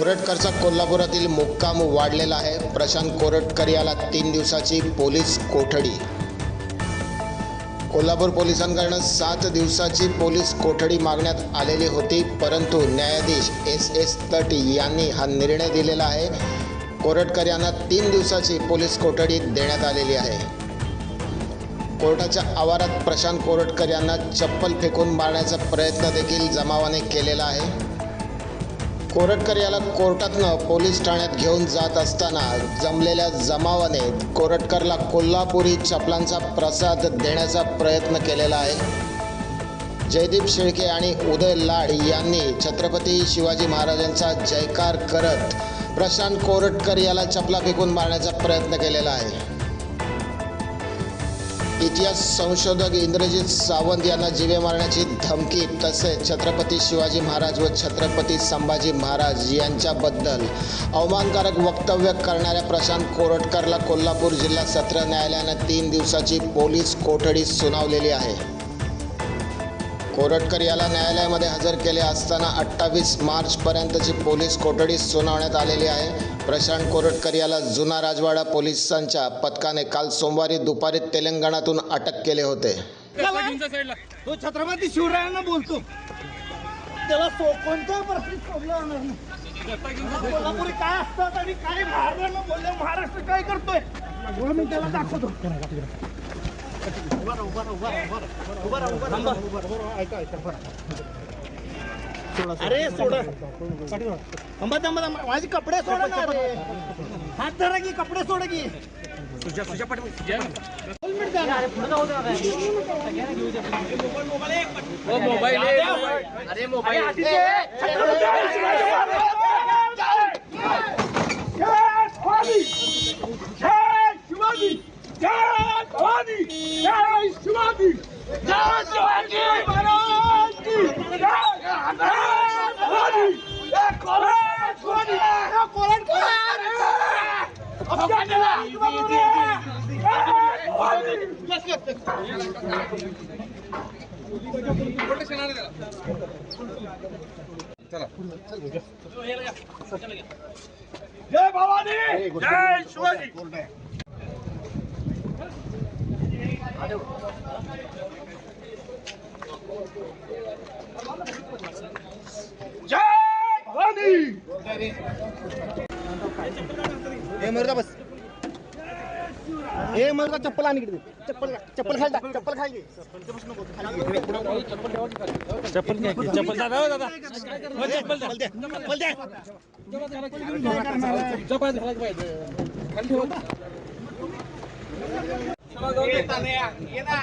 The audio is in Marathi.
कोरटकरचा कोल्हापुरातील मुक्काम वाढलेला आहे. प्रशांत कोरटकर याला तीन दिवसाची पोलीस कोठडी. कोल्हापूर पोलिसांकडनं सात दिवसाची पोलीस कोठडी मागण्यात आलेली होती परंतु न्यायाधीश एस एस तट यांनी हा निर्णय दिलेला आहे. कोरटकर यांना तीन दिवसाची पोलीस कोठडी देण्यात आलेली आहे. कोर्टाच्या आवारात प्रशांत कोरटकर यांना चप्पल फेकून मारण्याचा प्रयत्न देखील जमावाने केलेला आहे. कोरटकर याला कोर्टातनं पोलीस ठाण्यात घेऊन जात असताना जमलेल्या जमावाने कोरटकरला कोल्हापुरी चपलांचा प्रसाद देण्याचा प्रयत्न केलेला आहे. जयदीप शेळके आणि उदय लाड यांनी छत्रपती शिवाजी महाराजांचा जयकार करत प्रशांत कोरटकर याला चपला फेकून मारण्याचा प्रयत्न केलेला आहे. इतिहास संशोधक इंद्रजित सावंत यांना जिवे मारण्याची धमकी तसेच छत्रपती शिवाजी महाराज व छत्रपती संभाजी महाराज यांच्याबद्दल अवमानकारक वक्तव्य करणाऱ्या प्रशांत कोरटकरला कोल्हापूर जिल्हा सत्र न्यायालयानं तीन दिवसाची पोलीस कोठडी सुनावलेली आहे. कोरटकर याला न्यायालयामध्ये हजर केले असताना अठ्ठावीस मार्चपर्यंतची पोलीस कोठडी सुनावण्यात आलेली आहे. प्रशांत कोरटकर याला जुना राजवाडा पोलिसांच्या पथकाने काल सोमवारी दुपारी तेलंगणातून अटक केले होते. तो छत्रपती शिवरायांना बोलतो. त्याला कोणत्या परिस्थितीत सोडलं जाणार नाही. कोल्हापुरी काय असतात आणि काय महाराष्ट्रानं बोलले महाराष्ट्र काय करतोय? मी त्याला दाखवतो. अरे सोड थांबा थांबा थांबा माझे कपडे सोडा ना रे हात धरा की कपडे सोडा की दोन मिनिट द्या ना. जय भवानी! जय शिवाजी! ए मरुदा बस. ए मरुदा चप्पल आणि इकडे. चप्पल चप्पल खाली टाक चप्पल खाली चप्पल चप्पल हो, दादा. दादा चप्पल चप्पल दे चप्पल दे ये ना